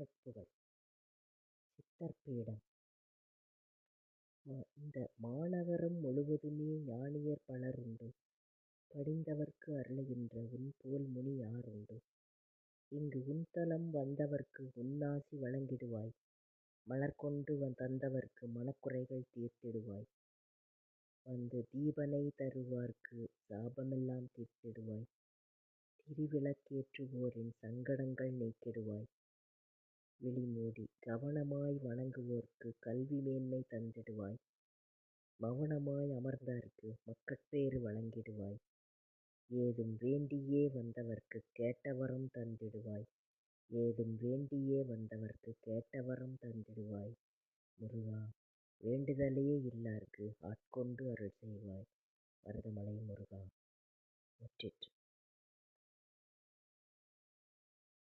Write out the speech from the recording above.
அரட்புகள் சித்தர் பீடம் இந்த மாநகரம் முழுவதுமே ஞானியர் பலருண்டு படிந்தவர்க்கு அருளுகின்ற உன்போல் முனி யாருண்டு இங்கு உன்தலம் வந்தவர்க்கு உன்னாசி வழங்கிடுவாய். மலர்கொண்டு தந்தவர்க்கு மனக்குறைகள் தீர்த்திடுவாய். வந்து தீபனை தருவார்க்கு சாபமெல்லாம் தீர்த்திடுவாய். திரிவிளக்கேற்றுவோரின் சங்கடங்கள் நீக்கிடுவாய். விழிமூடி கவனமாய் வணங்குவோர்க்கு கல்வி மேன்மை தந்திடுவாய். மவுனமாய் அமர்ந்தார்க்கு மக்கட்பேறு வழங்கிடுவாய். ஏதும் வேண்டியே வந்தவர்க்கு கேட்டவரம் தந்திடுவாய். ஏதும் வேண்டியே வந்தவர்க்கு கேட்டவரம் தந்திடுவாய். முருகா வேண்டுதலே இல்லார்க்கு ஆட்கொண்டு அருள் செய்வாய். மருதமலை முருகா முற்றிற்று.